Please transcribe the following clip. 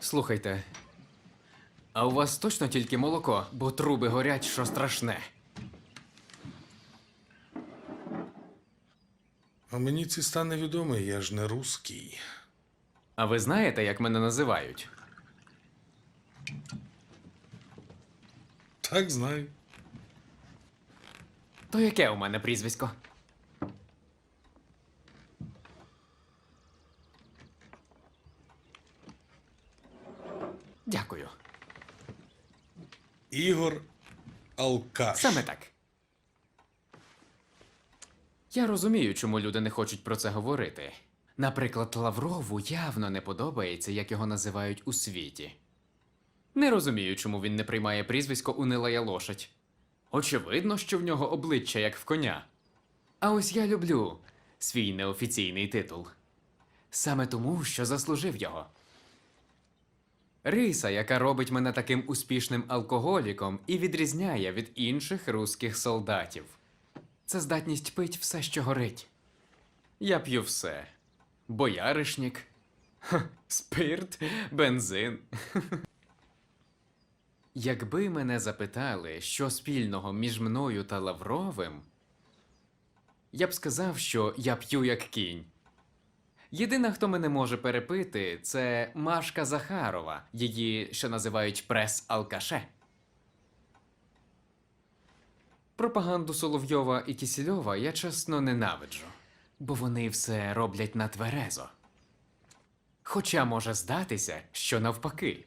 Слухайте. А у вас точно тільки молоко, бо труби горять, що страшне. А мені ці стани відомі, я ж не русський. А ви знаєте, як мене називають? Так знаю. То яке у мене прізвисько? Дякую. Ігор Алкаш. Саме так. Я розумію, чому люди не хочуть про це говорити. Наприклад, Лаврову явно не подобається, як його називають у світі. Не розумію, чому він не приймає прізвисько унилая лошадь. Очевидно, що в нього обличчя як в коня. А ось я люблю свій неофіційний титул. Саме тому, що заслужив його. Риса, яка робить мене таким успішним алкоголіком і відрізняє від інших руських солдатів. Це здатність пить все, що горить. Я п'ю все: бояришнік, спирт, бензин. Якби мене запитали, що спільного між мною та Лавровим, я б сказав, що я п'ю як кінь. Єдина, хто мене може перепити, це Машка Захарова, її що називають прес-алкаше. Пропаганду Соловйова і Кісільова я чесно ненавиджу, бо вони все роблять на тверезо. Хоча може здатися, що навпаки.